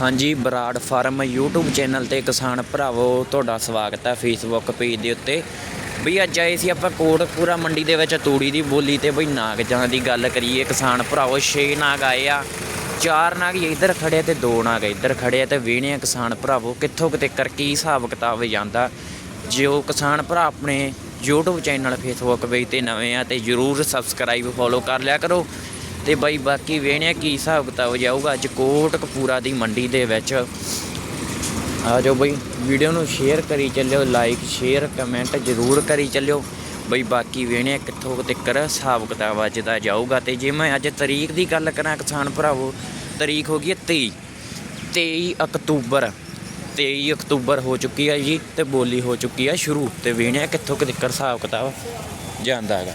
ਹਾਂਜੀ, Brar farm YouTube channel ਤੇ ਕਿਸਾਨ ਭਰਾਵੋ, ਤੁਹਾਡਾ ਸਵਾਗਤ ਹੈ Facebook ਪੇਜ ਦੇ ਉੱਤੇ। ਬਈ, ਅੱਜ ਆਏ ਸੀ ਆਪਾਂ ਕੋਟਪੂਰਾ ਮੰਡੀ ਦੇ ਵਿੱਚ ਤੂੜੀ ਦੀ ਬੋਲੀ ਤੇ ਬਈ ਨਾਗਜਾਂ ਦੀ ਗੱਲ ਕਰੀਏ। ਕਿਸਾਨ ਭਰਾਵੋ 6 ਨਾਗ ਆਏ ਆ, ਚਾਰ ਨਾਗ ਇੱਧਰ ਖੜੇ ਤੇ ਦੋ ਨਾਗ ਇੱਧਰ ਖੜੇ ਆ ਤੇ ਵੇਣੇ ਆ ਕਿਸਾਨ ਭਰਾਵੋ, ਕਿੱਥੋਂ ਕਿਤੇ ਕਰ ਕੀ ਹਿਸਾਬ ਕਿਤਾਬ ਜਾਂਦਾ। ਜੋ ਕਿਸਾਨ ਭਰਾ ਆਪਣੇ YouTube ਚੈਨਲ, Facebook ਪੇਜ ਤੇ ਨਵੇਂ ਆ ਤੇ ਜਰੂਰ ਸਬਸਕ੍ਰਾਈਬ ਫੋਲੋ ਕਰ ਲਿਆ ਕਰੋ। ਤੇ ਬਾਈ ਬਾਕੀ ਵੇਣਿਆ ਕੀ ਹਿਸਾਬ ਕਿਤਾਬ ਜਾਊਗਾ ਅੱਜ ਕੋਟ ਕਪੂਰਾ ਦੀ ਮੰਡੀ ਦੇ ਵਿੱਚ। ਆ ਜਾਓ ਬਈ, ਵੀਡੀਓ ਨੂੰ ਸ਼ੇਅਰ ਕਰੀ ਚੱਲਿਓ ਲਾਈਕ ਸ਼ੇਅਰ ਕਮੈਂਟ ਜ਼ਰੂਰ ਕਰੀ ਚੱਲਿਓ। ਬਈ ਬਾਕੀ ਵੇਣਿਆ ਕਿੱਥੋਂ ਕੁ ਤੱਕਰ ਹਿਸਾਬ ਕਿਤਾਬ ਅੱਜ ਦਾ ਜਾਊਗਾ ਤੇ ਜੇ ਮੈਂ ਅੱਜ ਤਰੀਕ ਦੀ ਗੱਲ ਕਰਾਂ ਕਿਸਾਨ ਭਰਾਵੋ, ਤਰੀਕ ਹੋ ਗਈ ਹੈ 23 23 ਅਕਤੂਬਰ 23 ਅਕਤੂਬਰ ਹੋ ਚੁੱਕੀ ਹੈ ਜੀ ਤੇ ਬੋਲੀ ਹੋ ਚੁੱਕੀ ਹੈ ਸ਼ੁਰੂ ਤੇ ਵੇਣਿਆ ਕਿੱਥੋਂ ਕੁ ਤੱਕਰ ਹਿਸਾਬ ਕਿਤਾਬ ਜਾਂਦਾ ਹੈਗਾ।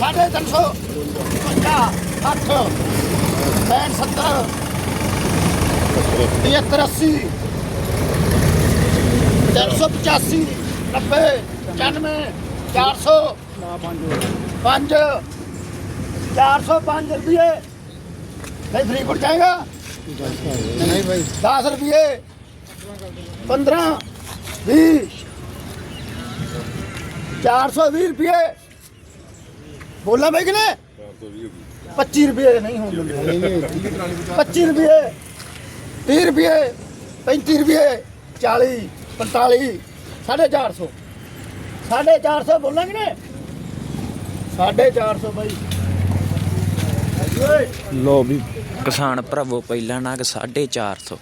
साढे तिन सौ साढे अठ पैंठ सत्तर तिहत्तर अस्सी तीन सौ पचासी नब्बे पचानवे चार सौ पाँच 405 ਰੁਪਏ ਨਹੀਂ ਫਰੀਦਕੋਟ ਜਾਏਗਾ ਨਹੀਂ ਭਾਈ 10 ਰੁਪਏ 15 20 420 ਰੁਪਏ ਬੋਲਾਂ ਭਾਈ ਕਿਨੇ 25 ਰੁਪਏ ਨਹੀਂ ਹੋਣਗੇ 25 ਰੁਪਏ 30 ਰੁਪਏ 35 ਰੁਪਏ 40 45 450 450 ਬੋਲਾਂਗੇ ਨੇ 450 ਬਾਈ ਲੋ ਵੀ ਕਿਸਾਨ ਭਰਾਵੋ, ਪਹਿਲਾ ਨਾਗ 450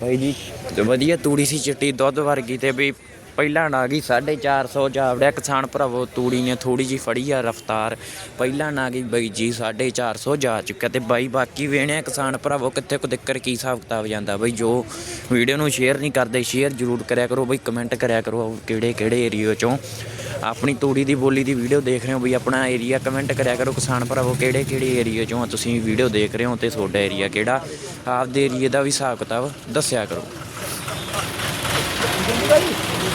ਬਾਈ ਜੀ, ਵਧੀਆ ਤੂੜੀ ਸੀ, ਚਿੱਟੀ ਦੁੱਧ ਵਰਗੀ ਤੇ ਵੀ ਪਹਿਲਾ ਨਾਗ ਹੀ 450 ਜਾਵੜਿਆ ਕਿਸਾਨ ਭਰਾਵੋ, ਤੂੜੀ ਨੇ ਥੋੜੀ ਜੀ ਫੜੀ ਆ ਰਫਤਾਰ। ਪਹਿਲਾਂ ਨਾ ਗਈ ਬਾਈ ਜੀ 450 ਜਾ ਚੁੱਕਿਆ ਤੇ ਬਾਈ ਬਾਕੀ ਵੇਣਿਆ ਕਿਸਾਨ ਭਰਾਵੋ, ਕਿੱਥੇ ਕੋ ਦਿੱਕਰ, ਕੀ ਹਿਸਾਬ ਕਿਤਾਬ ਜਾਂਦਾ ਬਈ? ਜੋ ਵੀਡੀਓ ਨੂੰ ਸ਼ੇਅਰ ਨਹੀਂ ਕਰਦੇ ਸ਼ੇਅਰ ਜ਼ਰੂਰ ਕਰਿਆ ਕਰੋ ਬਈ ਕਮੈਂਟ ਕਰਿਆ ਕਰੋ ਕਿਹੜੇ ਕਿਹੜੇ ਏਰੀਆ ਚੋਂ। ਆਪਣੀ ਤੂੜੀ ਦੀ ਬੋਲੀ ਦੀ ਵੀਡੀਓ ਦੇਖ ਰਹੇ ਹੋ ਬਈ, ਆਪਣਾ ਏਰੀਆ ਕਮੈਂਟ ਕਰਿਆ ਕਰੋ। ਕਿਸਾਨ ਭਰਾਵੋ, ਕਿਹੜੇ ਕਿਹੜੇ ਏਰੀਆ ਚੋਂ ਤੁਸੀਂ ਵੀਡੀਓ ਦੇਖ ਰਹੇ ਹੋ ਤੇ ਤੁਹਾਡਾ ਏਰੀਆ ਕਿਹੜਾ? ਆਪਦੇ ਏਰੀਏ ਦਾ ਵੀ ਹਿਸਾਬ ਕਿਤਾਬ ਦੱਸਿਆ ਕਰੋ।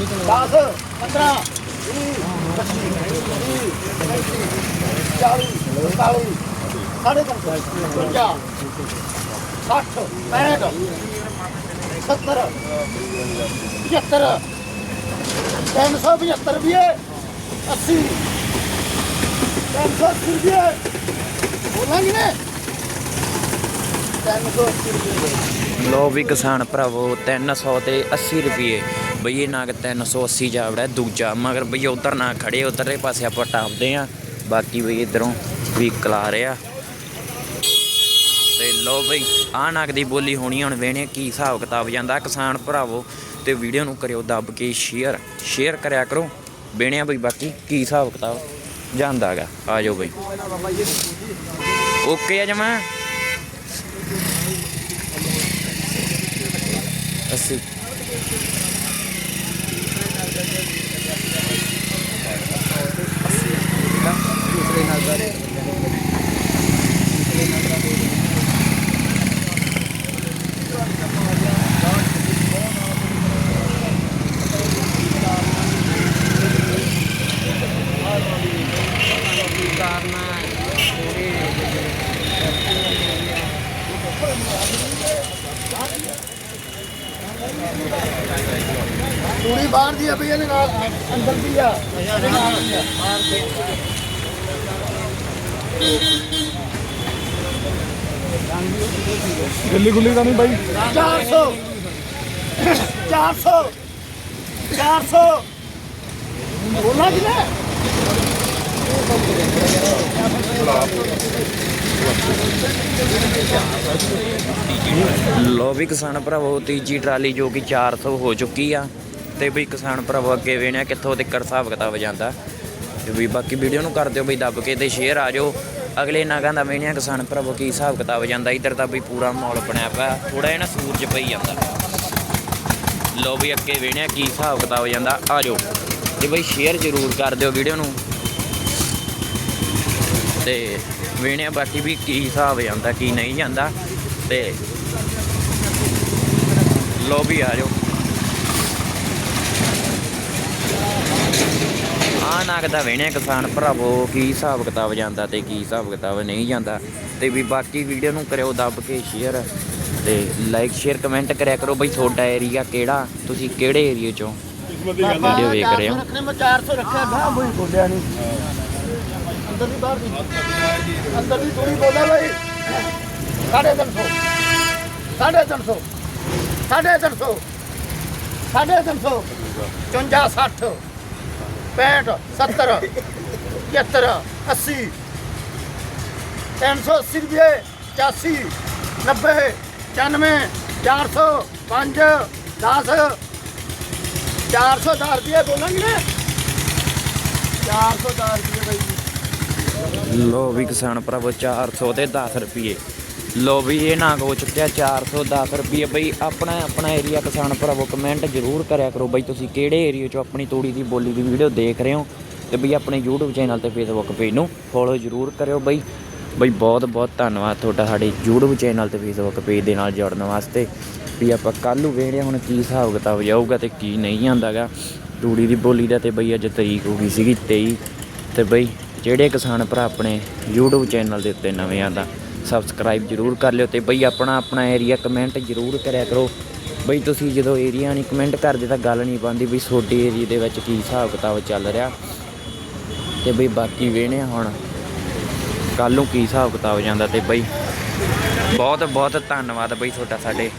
10 15 40 45 ਸਾਢੇ 55 60 ਲੋ ਵੀ ਕਿਸਾਨ ਭਰਾਵੋ 300 ਤੇ 80 ਰੁਪਏ। ਬਈ ਇਹ ਨਾਗ 380 ਜਾਵੜਾ ਦੂਜਾ, ਮਗਰ ਬਈ ਉਧਰ ਨਾ ਖੜੇ ਉਧਰਲੇ ਪਾਸੇ ਆਪਾਂ ਟਾਪਦੇ ਆ। ਬਾਕੀ ਬਈ ਇਧਰੋਂ ਵੀ ਕਲਾ ਰਿਹਾ। ਤੇ ਲੋ ਬਈ ਆ ਨਾਗ ਦੀ ਬੋਲੀ ਹੋਣੀ ਹੁਣ ਵੇਣੇ ਕੀ ਹਿਸਾਬ ਕਿਤਾਬ ਜਾਂਦਾ। ਕਿਸਾਨ ਭਰਾਵੋ, ਤੇ ਵੀਡੀਓ ਨੂੰ ਕਰਿਓ ਦੱਬ ਕੇ ਸ਼ੇਅਰ ਸ਼ੇਅਰ ਕਰਿਆ ਕਰੋ। ਵੇਣਿਆ ਬਈ ਬਾਕੀ ਕੀ ਹਿਸਾਬ ਕਿਤਾਬ ਜਾਂਦਾ ਹੈਗਾ। ਆ ਜਾਓ ਬਈ। ਓਕੇ ਆ ਜਮਾ। ਅਸੀਂ ਬਾਹਰ ਦੀ ਆ ਵੀ ਇਹਦੇ ਨਾਲ ਅੰਦਰ ਦੀ ਆ। ਦਿੱਲੀ ਗੁੱਲੀ ਦਾ ਨਹੀਂ ਬਾਈ। 400 400 400 ਬੋਲਾ ਕਿ ਨਾ ਲੋ ਵੀ ਕਿਸਾਨ ਭਰਾਵੋ ਤੀਜੀ ਟਰਾਲੀ ਜੋ ਕਿ 400 ਹੋ ਚੁੱਕੀ ਆ। ਤੇ ਵੀ ਕਿਸਾਨ ਭਰਾਵੋ, ਅੱਗੇ ਵੇਣਿਆ ਕਿੱਥੋਂ ਤੱਕ ਹਿਸਾਬ ਕਿਤਾਬ ਜਾਂਦਾ। ਤੇ ਵੀ ਬਾਕੀ ਵੀਡੀਓ ਨੂੰ ਕਰ ਦਿਓ ਬਈ ਦੱਬ ਕੇ ਤੇ ਸ਼ੇਅਰ ਆ ਜਾਓ। ਅਗਲੇ ਨਾਗਾਂ ਦਾ ਵੇਣਿਆ ਕਿਸਾਨ ਭਰਾਵੋ ਕੀ ਹਿਸਾਬ ਕਿਤਾਬ ਜਾਂਦਾ। ਇੱਧਰ ਤਾਂ ਵੀ ਪੂਰਾ ਮਾਹੌਲ ਬਣਿਆ ਪਿਆ। ਥੋੜਾ ਜਿਹਾ ਨਾ ਸੂਰਜ ਪਈ ਜਾਂਦਾ। ਲੋ ਵੀ ਅੱਗੇ ਵੇਣਿਆ ਕੀ ਹਿਸਾਬ ਕਿਤਾਬ ਜਾਂਦਾ। ਆ ਜਾਓ। ਤੇ ਬਈ ਸ਼ੇਅਰ ਜ਼ਰੂਰ ਕਰ ਦਿਓ ਵੀਡੀਓ ਨੂੰ। ਤੇ ਵੇਣਿਆ ਬਾਕੀ ਵੀ ਕੀ ਹਿਸਾਬ ਜਾਂਦਾ, ਕੀ ਨਹੀਂ ਜਾਂਦਾ। ਤੇ ਲੋ ਵੀ ਆ ਜਾਓ। ਆ ਨਾਗਦਾ ਵੇਣਿਆ ਕਿਸਾਨ ਭਰਾਵੋ ਕੀ ਹਿਸਾਬ ਕਿਤਾਬ ਜਾਂਦਾ ਤੇ ਕੀ ਹਿਸਾਬ ਕਿਤਾਬ ਨਹੀਂ ਜਾਂਦਾ। ਤੇ ਵੀ ਬਾਕੀ ਵੀਡੀਓ ਨੂੰ ਕਰਿਓ ਦੱਬ ਕੇ ਸ਼ੇਅਰ ਤੇ ਲਾਈਕ ਸ਼ੇਅਰ ਕਮੈਂਟ ਕਰਿਆ ਕਰੋ ਬਈ ਤੁਹਾਡਾ ਏਰੀਆ ਕਿਹੜਾ ਤੁਸੀਂ ਕਿਹੜੇ ਏਰੀਆ ਚੋਂ ਵੀਡੀਓ ਵੇਖ ਰਹੇ ਹੋ। ਰੱਖਣੇ ਮੈਂ 400 ਰੱਖਿਆ ਗਾਂ ਕੋਈ ਬੋਲਿਆ ਨਹੀਂ ਅੰਦਰ ਦੀ ਬਾਹਰ ਦੀ। ਅੰਦਰ ਦੀ ਥੋੜੀ ਬੋਲਿਆ ਬਾਈ। 350 350 350 350 54 60 65 70 75 80 380 ਰੁਪਏ 85 90 95 400 5 10 410 ਰੁਪਏ ਬੋਲਾਂਗੇ ਨਾ। 410 ਰੁਪਏ ਬਾਈ ਲੋ ਵੀ ਕਿਸਾਨ ਭਰਾਵੋ 400 ਤੇ 10 ਰੁਪਏ। ਲੋ ਵੀ ਇਹ ਨਾਗ ਹੋ ਚੁੱਕਿਆ 410 ਰੁਪਏ ਬਈ, ਆਪਣਾ ਆਪਣਾ ਏਰੀਆ ਕਿਸਾਨ ਭਰਾਵੋ ਕਮੈਂਟ ਜ਼ਰੂਰ ਕਰਿਆ ਕਰੋ ਬਈ, ਤੁਸੀਂ ਕਿਹੜੇ ਏਰੀਆ ਚੋਂ ਆਪਣੀ ਤੂੜੀ ਦੀ ਬੋਲੀ ਦੀ ਵੀਡੀਓ ਦੇਖ ਰਹੇ ਹੋ ਤੇ ਬਈ ਆਪਣੇ YouTube ਚੈਨਲ ਤੇ Facebook ਪੇਜ ਨੂੰ ਫੋਲੋ ਜ਼ਰੂਰ ਕਰਿਓ ਬਈ। ਬਈ ਬਹੁਤ ਬਹੁਤ ਧੰਨਵਾਦ ਤੁਹਾਡਾ ਸਾਡੇ YouTube ਚੈਨਲ ਤੇ Facebook ਪੇਜ ਦੇ ਨਾਲ ਜੁੜਨ ਵਾਸਤੇ ਵੀ ਆਪਾਂ ਕੱਲ੍ਹ ਨੂੰ ਵੇਖਦੇ ਹੁਣ ਕੀ ਹਿਸਾਬ ਕਿਤਾਬ ਜਾਊਗਾ ਤੇ ਕੀ ਨਹੀਂ ਆਂਦਾਗਾ ਤੂੜੀ ਦੀ ਬੋਲੀ ਦਾ ਤੇ ਬਈ ਅੱਜ ਤਰੀਕ ਹੋ ਗਈ ਸੀਗੀ 23 ਤੇ ਬਈ ਜਿਹੜੇ ਕਿਸਾਨ ਭਰਾ ਆਪਣੇ YouTube ਚੈਨਲ ਦੇ ਉੱਤੇ ਨਵੇਂ ਆਂਦਾ ਸਬਸਕ੍ਰਾਈਬ ਜਰੂਰ ਕਰ ਲਿਓ ਤੇ ਬਈ ਆਪਣਾ ਆਪਣਾ ਏਰੀਆ ਕਮੈਂਟ ਜਰੂਰ ਕਰਿਆ ਕਰੋ। ਬਈ ਤੁਸੀਂ ਜਦੋਂ ਏਰੀਆ ਨਹੀਂ ਕਮੈਂਟ ਕਰਦੇ ਤਾਂ ਗੱਲ ਨਹੀਂ ਬਣਦੀ ਵੀ ਤੁਹਾਡੇ ਏਰੀਆ ਦੇ ਵਿੱਚ ਕੀ ਹਿਸਾਬ ਕਿਤਾਬ ਚੱਲ ਰਿਹਾ। ਤੇ ਬਈ ਬਾਕੀ ਵੇਹਣੇ ਹੁਣ। ਕੱਲ ਨੂੰ ਕੀ ਹਿਸਾਬ ਕਿਤਾਬ ਜਾਂਦਾ ਤੇ ਬਈ। ਬਹੁਤ ਬਹੁਤ ਧੰਨਵਾਦ ਬਈ ਤੁਹਾਡਾ ਸਾਡੇ।